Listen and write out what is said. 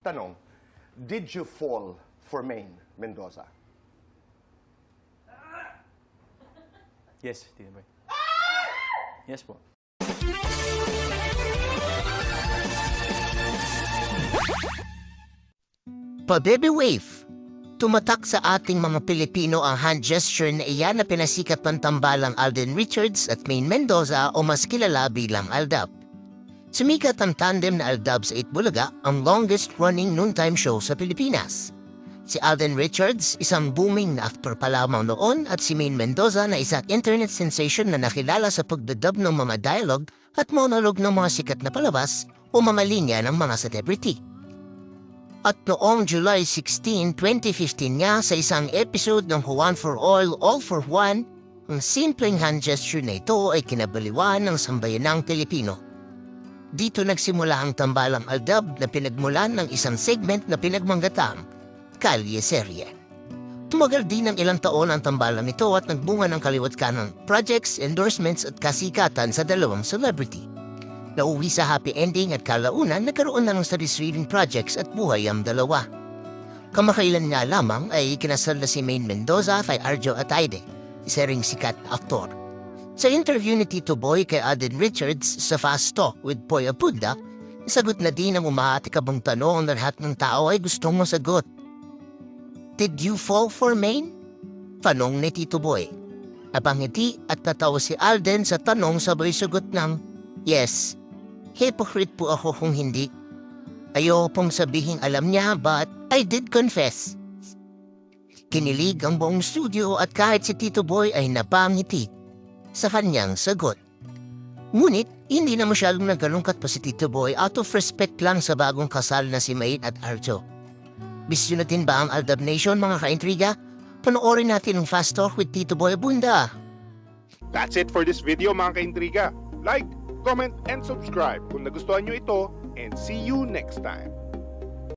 Tanong, did you fall for Maine Mendoza? Yes, Tito Boy. Yes po. Pa-baby wave. Tumatak sa ating mga Pilipino ang hand gesture na iyan na pinasikat ng tambalang Alden Richards at Maine Mendoza o mas kilala bilang Aldab. Sumikat ang tandem na Aldab sa Itbulaga, ang longest-running noontime show sa Pilipinas. Si Alden Richards, isang booming na actor pa lamang noon at si Maine Mendoza na isang internet sensation na nakilala sa pagdadub ng mga dialogue at monologue ng mga sikat na palabas o mga linya ng mga celebrity. At noong July 16, 2015 nga sa isang episode ng One for All, All for One, ang simpleng hand gesture na ito ay kinabaliwan ng sambayanang Pilipino. Dito nagsimula ang tambalang aldab na pinagmulan ng isang segment na pinagmanggatang Kalye Serye. Tumagal din ng ilang taon ang tambalang ito at nagbunga ng kaliwat kanang projects, endorsements at kasikatan sa dalawang celebrity. Nauwi sa happy ending at kalaunan nagkaroon na ng sarili-sariling projects at buhay ang dalawa. Kamakailan nga lamang ay kinasal na si Maine Mendoza kay Arjo Ataide, isa ring sikat na aktor. Sa interview ni Tito Boy kay Alden Richards sa Fast Talk with Boy Apunda, isagot na din ang umaatikabang tanong na lahat ng tao ay gustong masagot. Did you fall for Maine? Tanong ni Tito Boy. Napangiti at tatawa si Alden sa tanong sabay sagot ng, Yes, hypocrite po ako kung hindi. Ayoko pong sabihing alam niya but I did confess. Kinilig ang buong studio at kahit si Tito Boy ay napangiti sa kanyang sagot. Ngunit, hindi na masyadong nagkalungkat pa si Tito Boy out of respect lang sa bagong kasal na si Maid at Arjo. Bisyo natin ba ang Aldab Nation mga kaintriga? Panoorin natin ang Fast Talk with Tito Boy Bunda. That's it for this video mga kaintriga. Like, comment, and subscribe kung nagustuhan nyo ito and see you next time.